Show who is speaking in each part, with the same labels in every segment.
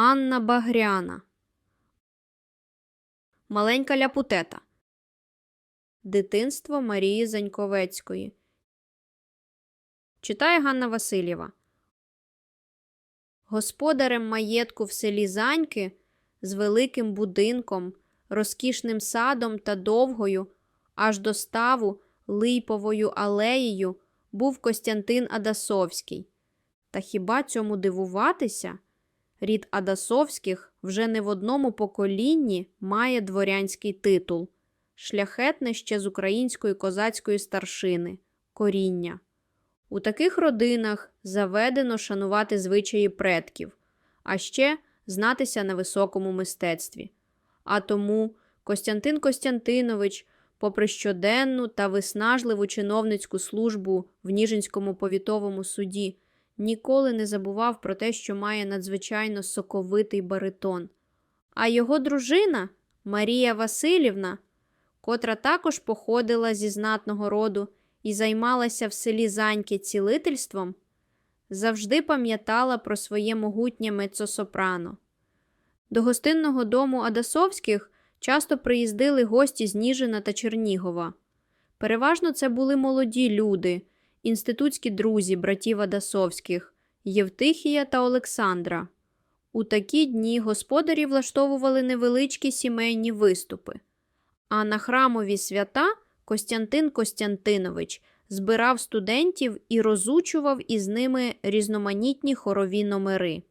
Speaker 1: Анна Багряна. Маленька ляпутета. Дитинство Марії Заньковецької. Читає Ганна Васильєва. Господарем маєтку в селі Заньки з великим будинком, розкішним садом та довгою, аж до ставу липовою алеєю був Костянтин Адасовський. Та хіба цьому дивуватися? Рід Адасовських вже не в одному поколінні має дворянський титул, шляхетне ще з української козацької старшини, коріння. У таких родинах заведено шанувати звичаї предків, а ще знатися на високому мистецтві. А тому Костянтин Костянтинович, попри щоденну та виснажливу чиновницьку службу в Ніжинському повітовому суді, ніколи не забував про те, що має надзвичайно соковитий баритон. А його дружина Марія Васильівна, котра також походила зі знатного роду і займалася в селі Заньки цілительством, завжди пам'ятала про своє могутнє меццо-сопрано. До гостинного дому Адасовських часто приїздили гості з Ніжина та Чернігова. Переважно це були молоді люди, інститутські друзі братів Адасовських Євтихія та Олександра. У такі дні господарі влаштовували невеличкі сімейні виступи. А на храмові свята Костянтин Костянтинович збирав студентів і розучував із ними різноманітні хорові номери.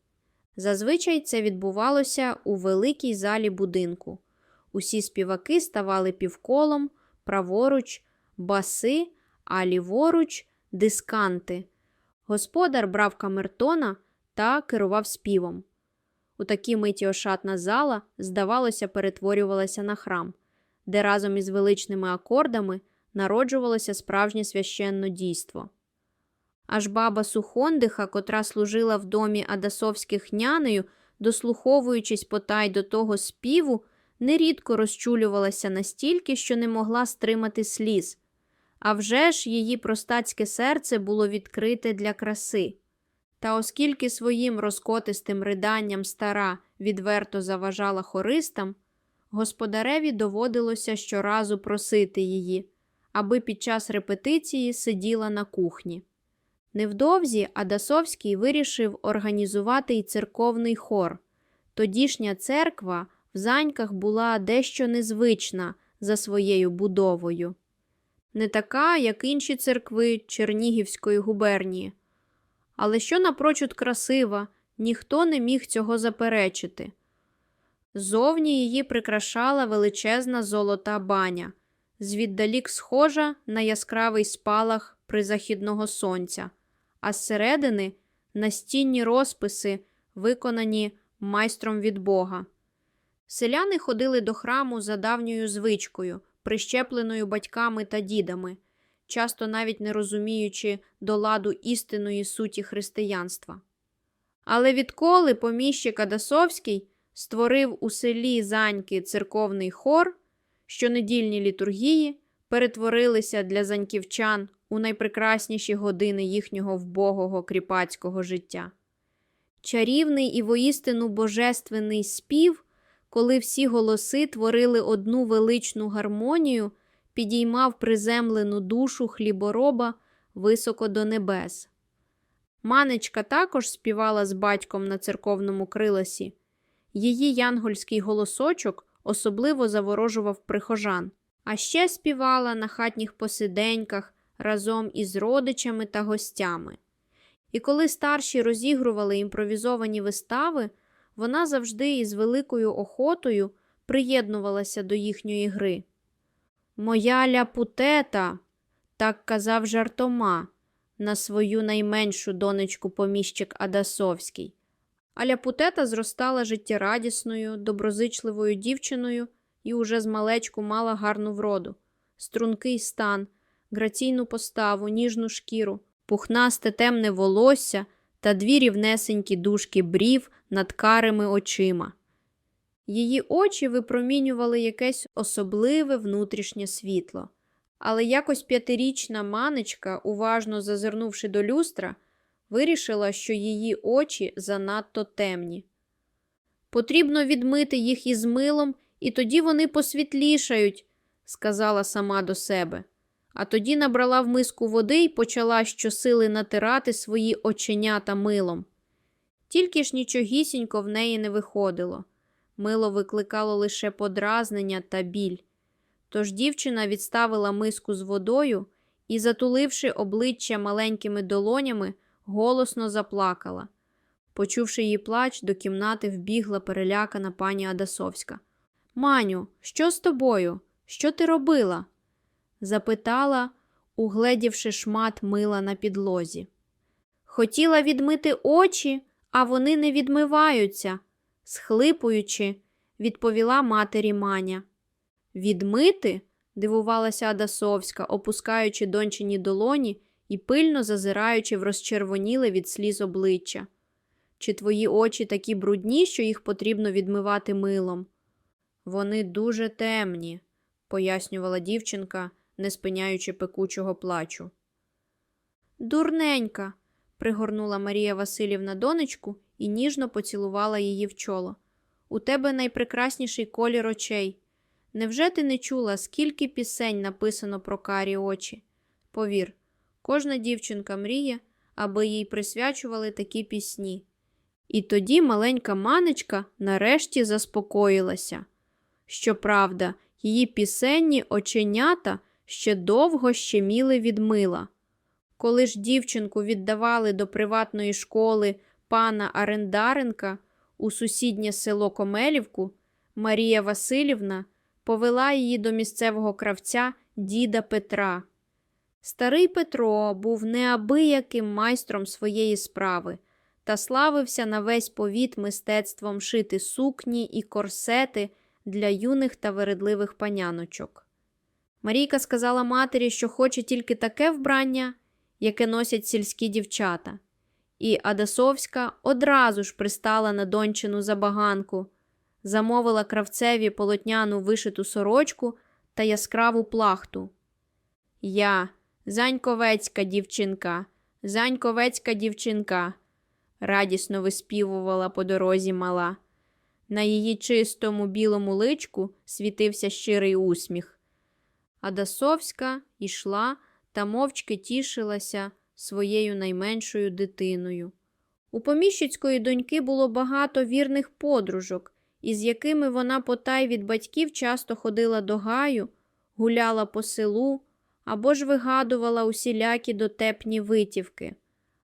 Speaker 1: Зазвичай це відбувалося у великій залі будинку. Усі співаки ставали півколом, праворуч, баси, а ліворуч дисканти. Господар брав камертона та керував співом. У такій миті ошатна зала, здавалося, перетворювалася на храм, де разом із величними акордами народжувалося справжнє священне дійство. Аж баба Сухондиха, котра служила в домі Адасовських нянею, дослуховуючись потай до того співу, нерідко розчулювалася настільки, що не могла стримати сліз. А вже ж її простацьке серце було відкрите для краси. Та оскільки своїм розкотистим риданням стара відверто заважала хористам, господареві доводилося щоразу просити її, аби під час репетиції сиділа на кухні. Невдовзі Адасовський вирішив організувати й церковний хор. Тодішня церква в заньках була дещо незвична за своєю будовою, не така, як інші церкви Чернігівської губернії. Але що напрочуд красива, ніхто не міг цього заперечити. Зовні її прикрашала величезна золота баня, звіддалік схожа на яскравий спалах призахідного сонця, а зсередини настінні розписи, виконані майстром від Бога. Селяни ходили до храму за давньою звичкою, прищепленою батьками та дідами, часто навіть не розуміючи до ладу істинної суті християнства. Але відколи поміщик Адасовський створив у селі Заньки церковний хор, щонедільні літургії перетворилися для заньківчан у найпрекрасніші години їхнього вбогого кріпацького життя. Чарівний і воістину божественний спів, коли всі голоси творили одну величну гармонію, підіймав приземлену душу хлібороба високо до небес. Манечка також співала з батьком на церковному криласі. Її янгольський голосочок особливо заворожував прихожан, а ще співала на хатніх посиденьках разом із родичами та гостями. І коли старші розігрували імпровізовані вистави, вона завжди із великою охотою приєднувалася до їхньої гри. Моя ляпутета, так казав жартома на свою найменшу донечку поміщик Адасовський. А ляпутета зростала життєрадісною, доброзичливою дівчиною і уже з малечку мала гарну вроду, стрункий стан, граційну поставу, ніжну шкіру, пухнасте темне волосся та дві рівнесенькі дужки брів над карими очима. Її очі випромінювали якесь особливе внутрішнє світло, але якось п'ятирічна манечка, уважно зазирнувши до люстра, вирішила, що її очі занадто темні. Потрібно відмити їх із милом, і тоді вони посвітлішають, сказала сама до себе. А тоді набрала в миску води і почала щосили натирати свої оченята милом. Тільки ж нічогісінько в неї не виходило. Мило викликало лише подразнення та біль. Тож дівчина відставила миску з водою і, затуливши обличчя маленькими долонями, голосно заплакала. Почувши її плач, до кімнати вбігла перелякана пані Адасовська. Маню, що з тобою? Що ти робила? запитала, угледівши шмат мила на підлозі. Хотіла відмити очі, а вони не відмиваються, схлипуючи, відповіла матері Маня. Відмити? дивувалася Адасовська, опускаючи дончині долоні і пильно зазираючи в розчервоніле від сліз обличчя. Чи твої очі такі брудні, що їх потрібно відмивати милом? Вони дуже темні, пояснювала дівчинка, не спиняючи пекучого плачу. Дурненька, пригорнула Марія Васильівна донечку і ніжно поцілувала її в чоло. У тебе найпрекрасніший колір очей. Невже ти не чула, скільки пісень написано про карі очі? Повір, кожна дівчинка мріє, аби їй присвячували такі пісні. І тоді маленька манечка нарешті заспокоїлася. Щоправда, її пісенні оченята ще довго щеміли від мила. Коли ж дівчинку віддавали до приватної школи пана Арендаренка у сусіднє село Комелівку, Марія Васильівна повела її до місцевого кравця діда Петра. Старий Петро був неабияким майстром своєї справи та славився на весь повіт мистецтвом шити сукні і корсети для юних та вередливих паняночок. Марійка сказала матері, що хоче тільки таке вбрання, яке носять сільські дівчата, і Адасовська одразу ж пристала на дончину забаганку, замовила кравцеві полотняну вишиту сорочку та яскраву плахту. Я, заньковецька дівчинка, заньковецька дівчинка, радісно виспівувала по дорозі мала. На її чистому білому личку світився щирий усміх. Адасовська йшла та мовчки тішилася своєю найменшою дитиною. У поміщицької доньки було багато вірних подружок, із якими вона потай від батьків часто ходила до гаю, гуляла по селу або ж вигадувала усілякі дотепні витівки.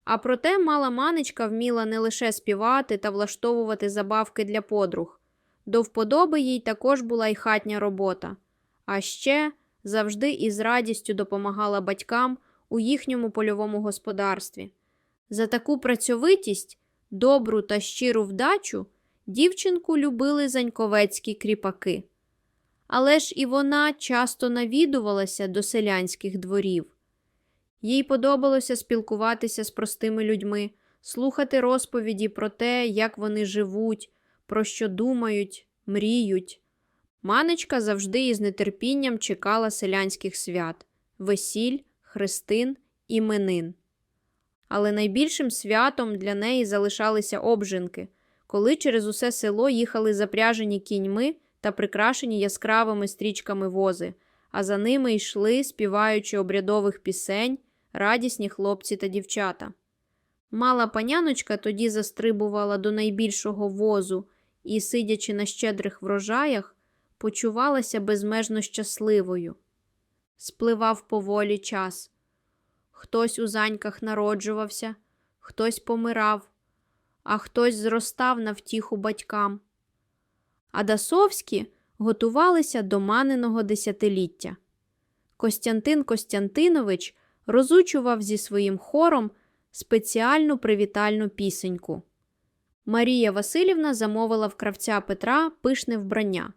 Speaker 1: А проте мала манечка вміла не лише співати та влаштовувати забавки для подруг. До вподоби їй також була й хатня робота, а ще завжди із радістю допомагала батькам у їхньому польовому господарстві. За таку працьовитість, добру та щиру вдачу дівчинку любили заньковецькі кріпаки. Але ж і вона часто навідувалася до селянських дворів. Їй подобалося спілкуватися з простими людьми, слухати розповіді про те, як вони живуть, про що думають, мріють. Манечка завжди із нетерпінням чекала селянських свят весіль, хрестин, іменин. Але найбільшим святом для неї залишалися обжинки, коли через усе село їхали запряжені кіньми та прикрашені яскравими стрічками вози, а за ними йшли, співаючи обрядових пісень, радісні хлопці та дівчата. Мала паняночка тоді застрибувала до найбільшого возу і, сидячи на щедрих врожаях, почувалася безмежно щасливою. Спливав поволі час. Хтось у заньках народжувався, хтось помирав, а хтось зростав на втіху батькам. А Дасовські готувалися до маниного десятиліття. Костянтин Костянтинович розучував зі своїм хором спеціальну привітальну пісеньку. Марія Васильівна замовила в кравця Петра пишне вбрання,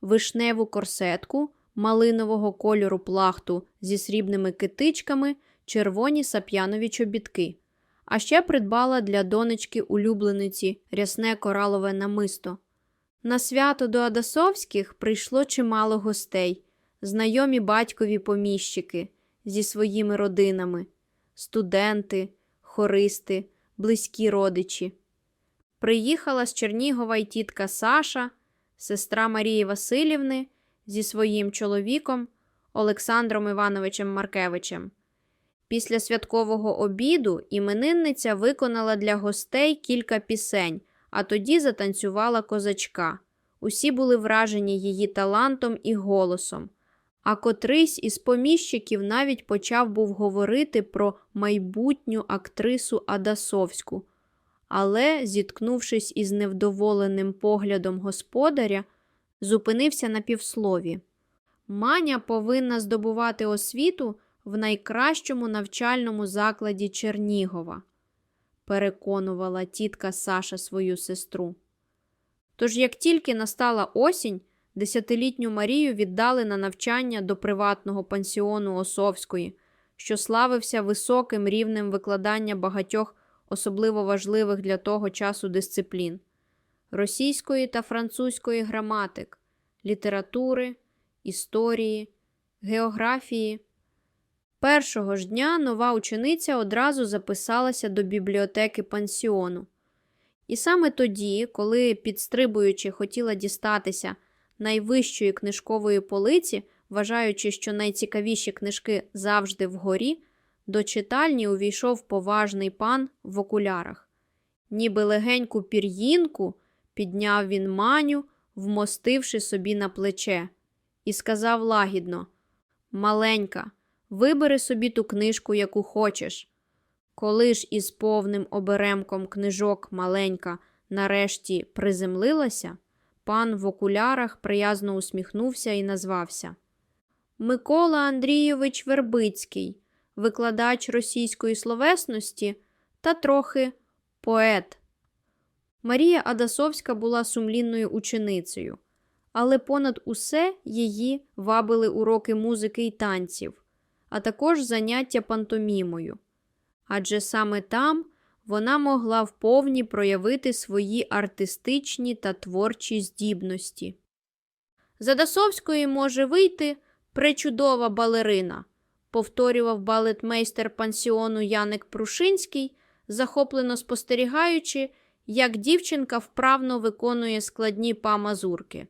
Speaker 1: вишневу корсетку, малинового кольору плахту зі срібними китичками, червоні сап'янові чобітки, а ще придбала для донечки улюблениці рясне коралове намисто. На свято до Адасовських прийшло чимало гостей, знайомі батькові поміщики зі своїми родинами, студенти, хористи, близькі родичі. приїхала з Чернігова й тітка Саша, сестра Марії Васильівни зі своїм чоловіком Олександром Івановичем Маркевичем. Після святкового обіду іменинниця виконала для гостей кілька пісень, а тоді затанцювала козачка. Усі були вражені її талантом і голосом. А котрийсь із поміщиків навіть почав був говорити про майбутню актрису Адасовську. Але, зіткнувшись із невдоволеним поглядом господаря, зупинився на півслові. Маня повинна здобувати освіту в найкращому навчальному закладі Чернігова, переконувала тітка Саша свою сестру. Тож, як тільки настала осінь, десятилітню Марію віддали на навчання до приватного пансіону Осовської, що славився високим рівнем викладання багатьох особливо важливих для того часу дисциплін російської та французької граматик, літератури, історії, географії. Першого ж дня нова учениця одразу записалася до бібліотеки пансіону. І саме тоді, коли, підстрибуючи, хотіла дістатися найвищої книжкової полиці, вважаючи, що найцікавіші книжки завжди вгорі, до читальні увійшов поважний пан в окулярах. Ніби легеньку пір'їнку підняв він маню, вмостивши собі на плече, і сказав лагідно: Маленька, вибери собі ту книжку, яку хочеш. Коли ж із повним оберемком книжок маленька нарешті приземлилася, пан в окулярах приязно усміхнувся і назвався Микола Андрійович Вербицький, викладач російської словесності та трохи поет. Марія Адасовська була сумлінною ученицею, але понад усе її вабили уроки музики й танців, а також заняття пантомімою. Адже саме там вона могла вповні проявити свої артистичні та творчі здібності. З Адасовської може вийти пречудова балерина, повторював балетмейстер пансіону Яник Прушинський, захоплено спостерігаючи, як дівчинка вправно виконує складні па-мазурки.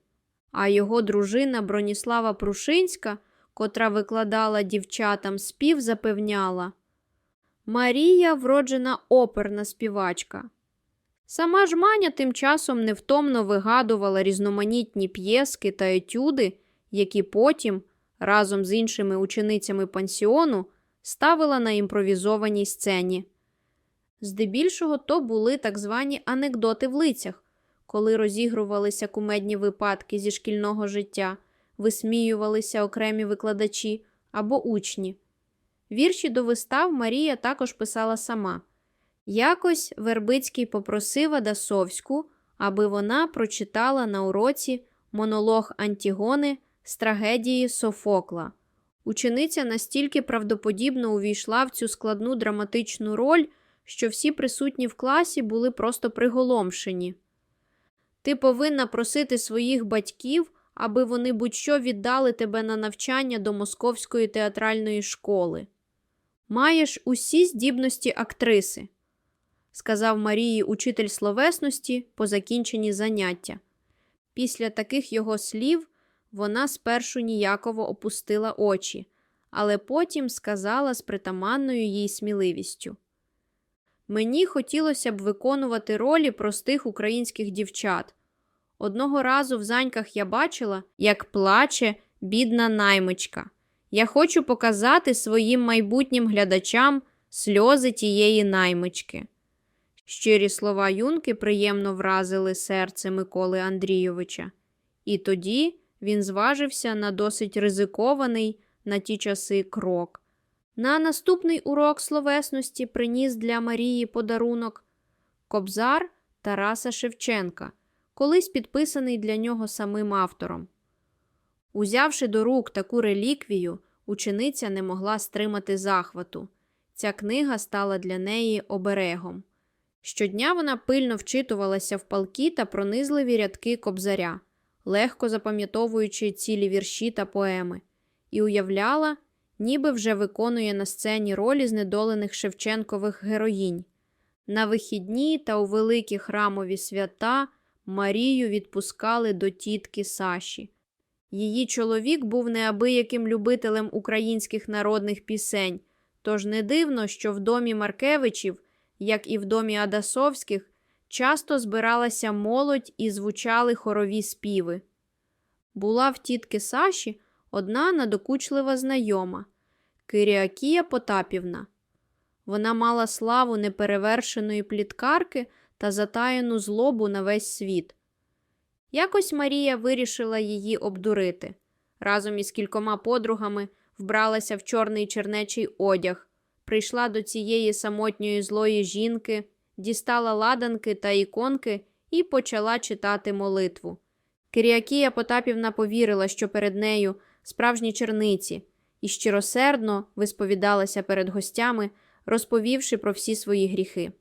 Speaker 1: А його дружина Броніслава Прушинська, котра викладала дівчатам спів, запевняла Марія вроджена оперна співачка. Сама ж Маня тим часом невтомно вигадувала різноманітні п'єски та етюди, які потім, разом з іншими ученицями пансіону, ставила на імпровізованій сцені. Здебільшого то були так звані анекдоти в лицях, коли розігрувалися кумедні випадки зі шкільного життя, висміювалися окремі викладачі або учні. Вірші до вистав Марія також писала сама. Якось Вербицький попросив Адасовську, аби вона прочитала на уроці монолог Антігони з трагедії Софокла. Учениця настільки правдоподібно увійшла в цю складну драматичну роль, що всі присутні в класі були просто приголомшені. Ти повинна просити своїх батьків, аби вони будь-що віддали тебе на навчання до Московської театральної школи. Маєш усі здібності актриси, сказав Марії учитель словесності по закінченні заняття. Після таких його слів вона спершу ніяково опустила очі, але потім сказала з притаманною їй сміливістю. Мені хотілося б виконувати ролі простих українських дівчат. Одного разу в заньках я бачила, як плаче бідна наймичка. Я хочу показати своїм майбутнім глядачам сльози тієї наймички. Щирі слова юнки приємно вразили серце Миколи Андрійовича, і тоді він зважився на досить ризикований на ті часи крок. На наступний урок словесності приніс для Марії подарунок Кобзар Тараса Шевченка, колись підписаний для нього самим автором. Узявши до рук таку реліквію, учениця не могла стримати захвату. Ця книга стала для неї оберегом. Щодня вона пильно вчитувалася в палки та пронизливі рядки кобзаря, легко запам'ятовуючи цілі вірші та поеми, і уявляла, ніби вже виконує на сцені ролі знедолених Шевченкових героїнь. На вихідні та у великі храмові свята Марію відпускали до тітки Саші. Її чоловік був неабияким любителем українських народних пісень, тож не дивно, що в домі Маркевичів, як і в домі Адасовських, часто збиралася молодь і звучали хорові співи. Була в тітки Саші одна надокучлива знайома Киріакія Потапівна. Вона мала славу неперевершеної пліткарки та затаєну злобу на весь світ. Якось Марія вирішила її обдурити. Разом із кількома подругами вбралася в чорний чернечий одяг, прийшла до цієї самотньої злої жінки, дістала ладанки та іконки і почала читати молитву. Киріакія Потапівна повірила, що перед нею справжні черниці, і щиросердно висповідалася перед гостями, розповівши про всі свої гріхи.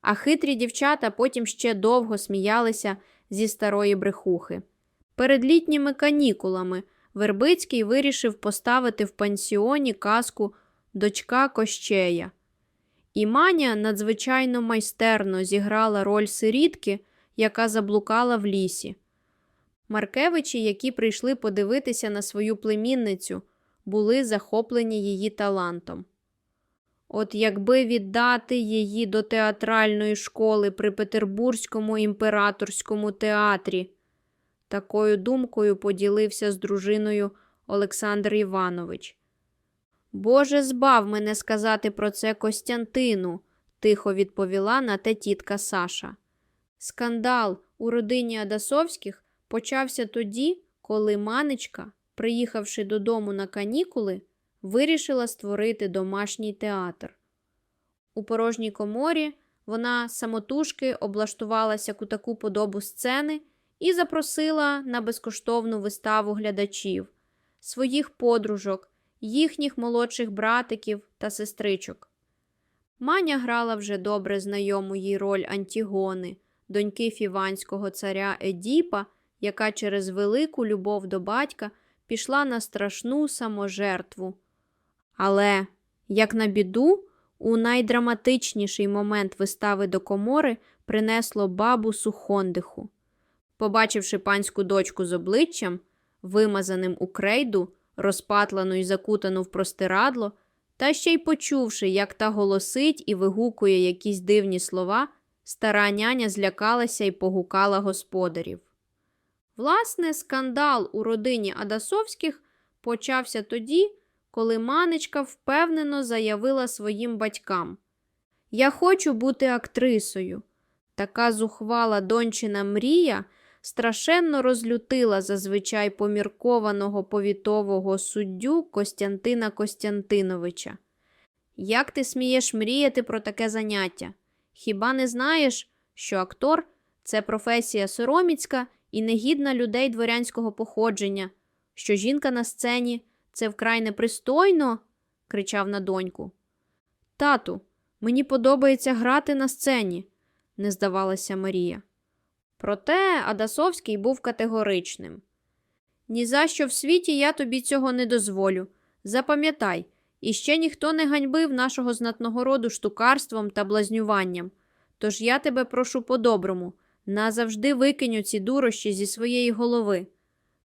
Speaker 1: А хитрі дівчата потім ще довго сміялися зі старої брехухи. Перед літніми канікулами Вербицький вирішив поставити в пансіоні казку Дочка Кощея. І Маня надзвичайно майстерно зіграла роль сирітки, яка заблукала в лісі. Маркевичі, які прийшли подивитися на свою племінницю, були захоплені її талантом. От якби віддати її до театральної школи при Петербурзькому імператорському театрі, такою думкою поділився з дружиною Олександр Іванович. Боже, збав мене сказати про це Костянтину, тихо відповіла на те тітка Саша. Скандал у родині Адасовських почався тоді, коли манечка, приїхавши додому на канікули, вирішила створити домашній театр. У порожній коморі вона самотужки облаштувалася у таку подобу сцени і запросила на безкоштовну виставу глядачів, своїх подружок, їхніх молодших братиків та сестричок. Маня грала вже добре знайому їй роль Антігони, доньки фіванського царя Едіпа, яка через велику любов до батька пішла на страшну саможертву. Але, як на біду, у найдраматичніший момент вистави до комори принесло бабу Сухондиху. Побачивши панську дочку з обличчям, вимазаним у крейду, розпатлану і закутану в простирадло, та ще й почувши, як та голосить і вигукує якісь дивні слова, стара няня злякалася і погукала господарів. Власне, скандал у родині Адасовських почався тоді, коли манечка впевнено заявила своїм батькам: Я хочу бути актрисою. Така зухвала дончина мрія страшенно розлютила зазвичай поміркованого повітового суддю Костянтина Костянтиновича. Як ти смієш мріяти про таке заняття? Хіба не знаєш, що актор це професія сороміцька і негідна людей дворянського походження, що жінка на сцені це вкрай непристойно? кричав на доньку. Тату, мені подобається грати на сцені, не здавалася Марія. Проте Адасовський був категоричним. «Ні за що в світі я тобі цього не дозволю. Запам'ятай, іще ніхто не ганьбив нашого знатного роду штукарством та блазнюванням. Тож я тебе прошу по-доброму, назавжди викиню ці дурощі зі своєї голови.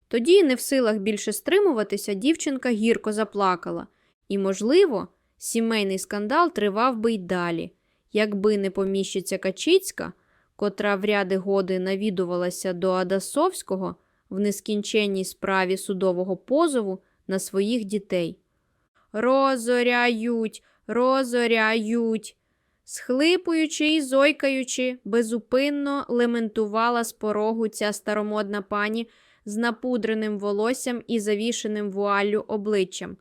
Speaker 1: Тоді, не в силах більше стримуватися, дівчинка гірко заплакала, і, можливо, сімейний скандал тривав би й далі, якби не поміщиця Качицька, котра в ряди годи навідувалася до Адасовського в нескінченній справі судового позову на своїх дітей. Розоряють, розоряють. Схлипуючи і зойкаючи, безупинно лементувала з порогу ця старомодна пані з напудреним волоссям і завішеним вуаллю обличчям,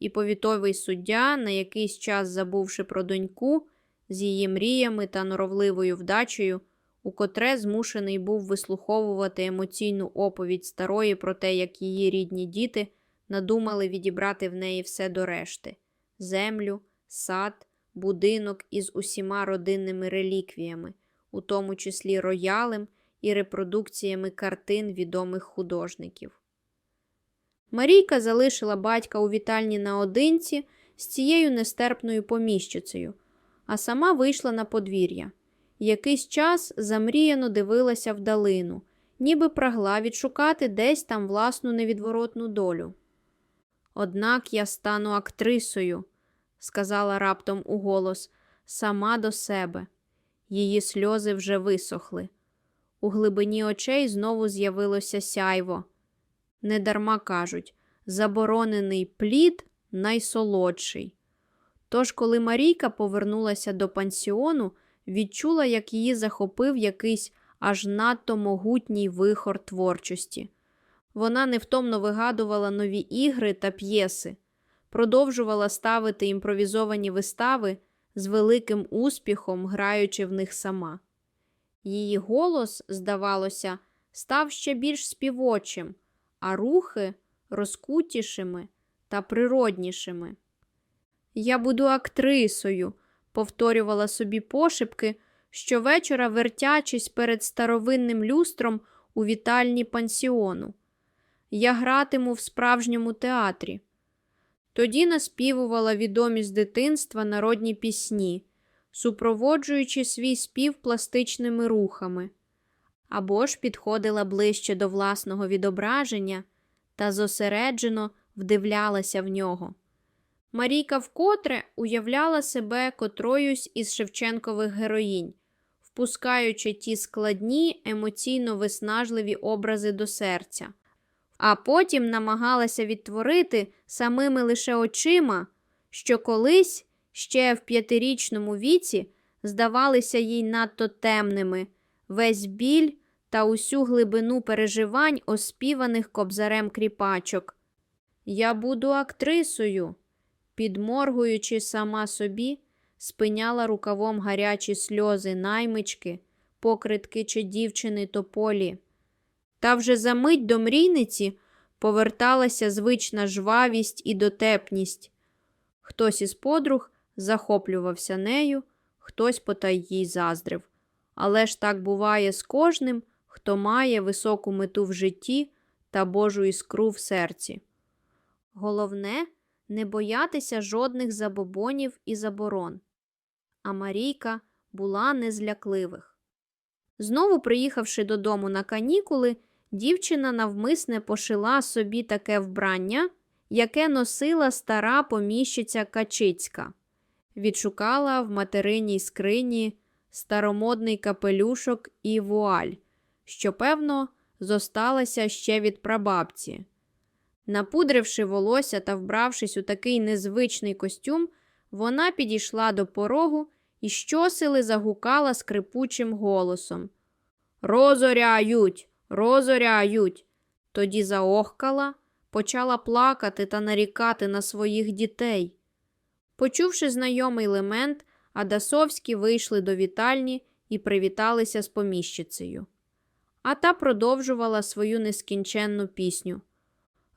Speaker 1: і повітовий суддя, на якийсь час забувши про доньку, з її мріями та норовливою вдачею, у котре змушений був вислуховувати емоційну оповідь старої про те, як її рідні діти надумали відібрати в неї все до решти землю, сад, будинок із усіма родинними реліквіями, у тому числі роялем і репродукціями картин відомих художників. Марійка залишила батька у вітальні наодинці з цією нестерпною поміщицею, а сама вийшла на подвір'я. Якийсь час замріяно дивилася вдалину, ніби прагла відшукати десь там власну невідворотну долю. Однак я стану актрисою, сказала раптом уголос, сама до себе. Її сльози вже висохли. У глибині очей знову з'явилося сяйво. Недарма кажуть, заборонений плід найсолодший. Тож, коли Марійка повернулася до пансіону, відчула, як її захопив якийсь аж надто могутній вихор творчості. Вона невтомно вигадувала нові ігри та п'єси, продовжувала ставити імпровізовані вистави з великим успіхом, граючи в них сама. Її голос, здавалося, став ще більш співочим, а рухи розкутішими та природнішими. Я буду актрисою, повторювала собі пошепки, щовечора вертячись перед старовинним люстром у вітальні пансіону. Я гратиму в справжньому театрі. Тоді наспівувала відомі з дитинства народні пісні, супроводжуючи свій спів пластичними рухами, або ж підходила ближче до власного відображення та зосереджено вдивлялася в нього. Марійка вкотре уявляла себе котроюсь із Шевченкових героїнь, впускаючи ті складні, емоційно виснажливі образи до серця, а потім намагалася відтворити самими лише очима, що колись ще в п'ятирічному віці здавалися їй надто темними, весь біль та усю глибину переживань, оспіваних кобзарем кріпачок. Я буду актрисою підморгуючи сама собі, спиняла рукавом гарячі сльози наймички, покритки чи дівчини тополі. Та вже за мить до мрійниці поверталася звична жвавість і дотепність. Хтось із подруг захоплювався нею, хтось потай їй заздрив. Але ж так буває з кожним, хто має високу мету в житті та Божу іскру в серці. Головне не боятися жодних забобонів і заборон. А Марійка була не з. Знову, приїхавши додому на канікули, дівчина навмисне пошила собі таке вбрання, яке носила стара поміщиця Качицька. Відшукала в материній скрині старомодний капелюшок і вуаль, що, певно, зосталася ще від прабабці. Напудривши волосся та вбравшись у такий незвичний костюм, вона підійшла до порогу і щосили загукала скрипучим голосом. Розоряють, розоряють. Тоді заохкала, почала плакати та нарікати на своїх дітей. Почувши знайомий лемент, Адасовські вийшли до вітальні і привіталися з поміщицею. А та продовжувала свою нескінченну пісню.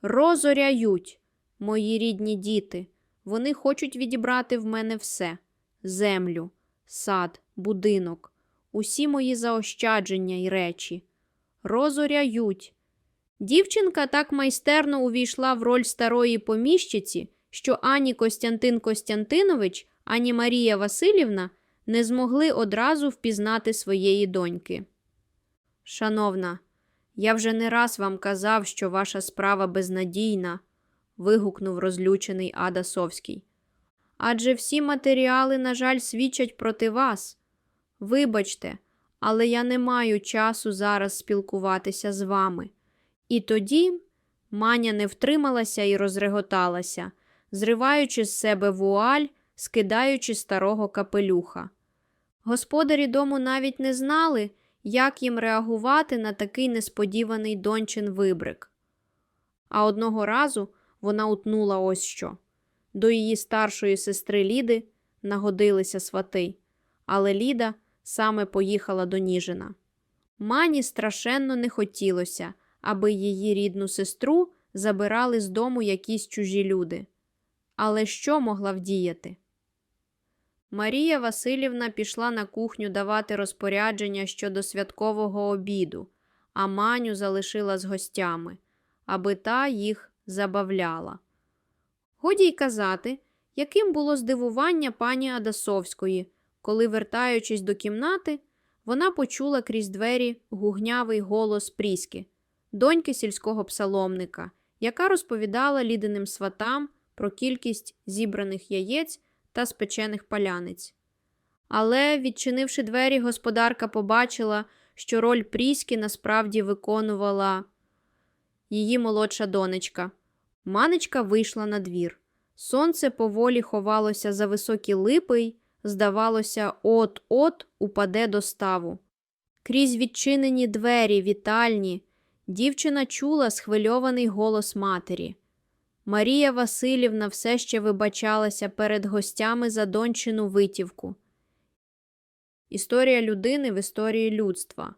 Speaker 1: Розоряють, мої рідні діти. Вони хочуть відібрати в мене все землю, сад, будинок, усі мої заощадження й речі. Розоряють. Дівчинка так майстерно увійшла в роль старої поміщиці, що ані Костянтин Костянтинович, ані Марія Васильівна не змогли одразу впізнати своєї доньки. Шановна, я вже не раз вам казав, що ваша справа безнадійна, вигукнув розлючений Ада Совський. Адже всі матеріали, на жаль, свідчать проти вас. Вибачте, але я не маю часу зараз спілкуватися з вами. І тоді маня не втрималася і розреготалася, зриваючи з себе вуаль, скидаючи старого капелюха. Господарі дому навіть не знали, як їм реагувати на такий несподіваний дончин вибрик. А одного разу вона утнула ось що. До її старшої сестри Ліди нагодилися свати, але Ліда саме поїхала до Ніжина. Мані страшенно не хотілося, аби її рідну сестру забирали з дому якісь чужі люди. Але що могла вдіяти? Марія Васильівна пішла на кухню давати розпорядження щодо святкового обіду, а маню залишила з гостями, аби та їх забавляла. Годі й казати, яким було здивування пані Адасовської, коли, вертаючись до кімнати, вона почула крізь двері гугнявий голос Пріски, доньки сільського псаломника, яка розповідала ліденим сватам про кількість зібраних яєць та спечених паляниць. Але, відчинивши двері, господарка побачила, що роль Пріски насправді виконувала її молодша донечка. Манечка вийшла на двір. Сонце поволі ховалося за високі липи й, здавалося, от-от упаде до ставу. Крізь відчинені двері вітальні дівчина чула схвильований голос матері. Марія Васильівна все ще вибачалася перед гостями за дончину витівку. Історія людини в історії людства.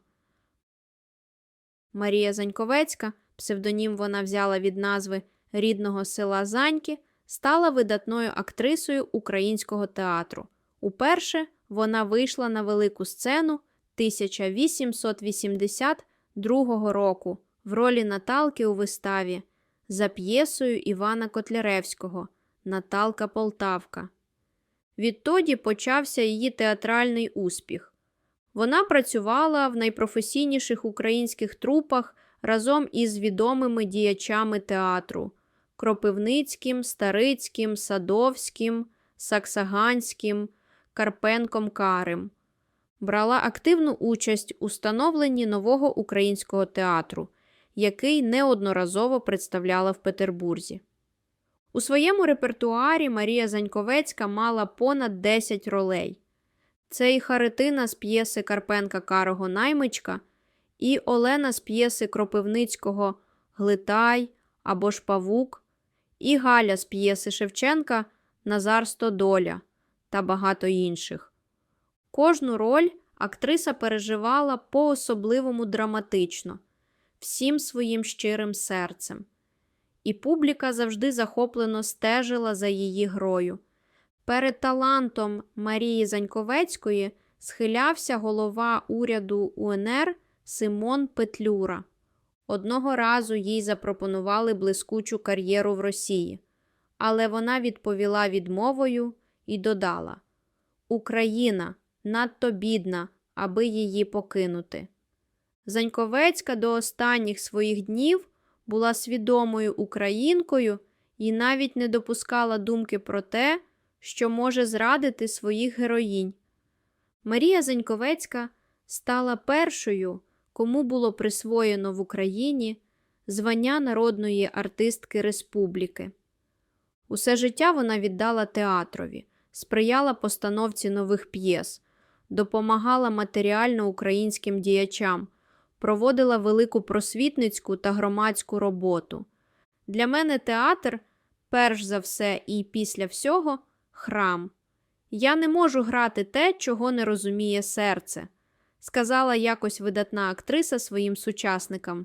Speaker 1: Марія Заньковецька, псевдонім вона взяла від назви рідного села Заньки, стала видатною актрисою українського театру. Уперше вона вийшла на велику сцену 1882 року в ролі Наталки у виставі за п'єсою Івана Котляревського Наталка Полтавка. Відтоді почався її театральний успіх. Вона працювала в найпрофесійніших українських трупах разом із відомими діячами театру Кропивницьким, Старицьким, Садовським, Саксаганським, Карпенком Карим. Брала активну участь у становленні нового українського театру, який неодноразово представляла в Петербурзі. У своєму репертуарі Марія Заньковецька мала понад 10 ролей. Це і Харитина з п'єси Карпенка Карого Наймичка, і Олена з п'єси Кропивницького Глитай або ж Павук, і Галя з п'єси Шевченка Назар Стодоля та багато інших. Кожну роль актриса переживала по-особливому драматично, всім своїм щирим серцем. І публіка завжди захоплено стежила за її грою. Перед талантом Марії Заньковецької схилявся голова уряду УНР Симон Петлюра. Одного разу їй запропонували блискучу кар'єру в Росії, але вона відповіла відмовою і додала: Україна надто бідна, аби її покинути. Заньковецька до останніх своїх днів була свідомою українкою і навіть не допускала думки про те, що може зрадити своїх героїнь. Марія Заньковецька стала першою, кому було присвоєно в Україні звання народної артистки республіки. Усе життя вона віддала театрові, сприяла постановці нових п'єс, допомагала матеріально українським діячам, проводила велику просвітницьку та громадську роботу. Для мене театр, перш за все і після всього, храм. Я не можу грати те, чого не розуміє серце, сказала якось видатна актриса своїм сучасникам.